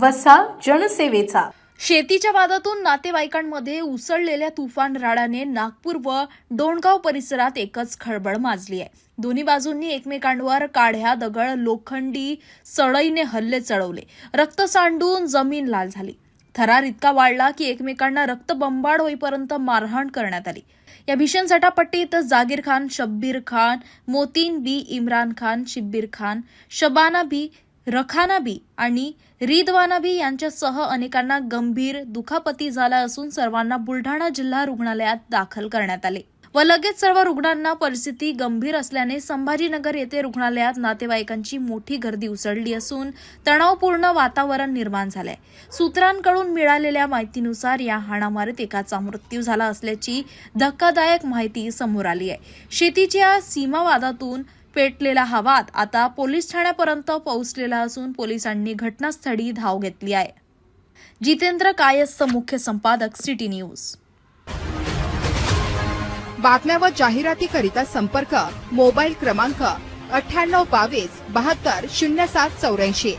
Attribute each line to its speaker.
Speaker 1: वसा जनसेवेचा.
Speaker 2: शेतीच्या वादातून नातेवाईकांमध्ये उसळलेल्या तुफान राडाने नागपूर व डोणगाव परिसरात एकच खळबळ माजली आहे. दोन्ही बाजूंनी एकमेकांवर काढ्या दगड लोखंडी सळईने हल्ले चढवले. रक्त सांडून जमीन लाल झाली. थरार इतका वाढला की एकमेकांना रक्तबंबाड होईपर्यंत मारहाण करण्यात आली. या भीषण झटापट्टीत जागीर खान शब्बीर खान मोतीन बी इम्रान खान शिब्बीर खान शबाना बी रखानाबी आणि रिदवानाबी यांच्यासह अनेकांना गंभीर दुखापती झाला असून सर्वांना बुलढाणा जिल्हा रुग्णालयात दाखल करण्यात आले. व लगेच सर्व रुग्णांना परिस्थिती गंभीर असल्याने संभाजीनगर येथे रुग्णालयात नातेवाईकांची मोठी गर्दी उसळली असून तणावपूर्ण वातावरण निर्माण झालंय. सूत्रांकडून मिळालेल्या माहितीनुसार या हाणामारीत एकाचा मृत्यू झाला असल्याची धक्कादायक माहिती समोर आली आहे. शेतीच्या सीमावादातून पेटलेला हा वाद आता पोलीस ठाण्यापर्यंत पोहोचलेला असून पोलिसांनी घटनास्थळी धाव घेतली आहे. जितेंद्र कायस्थ मुख्य संपादक सिटी न्यूज.
Speaker 3: बातम्या व जाहिरातीकरिता संपर्क मोबाईल क्रमांक अठ्ठ्याण्णव बावीस बहात्तर शून्य सात चौऱ्याऐंशी.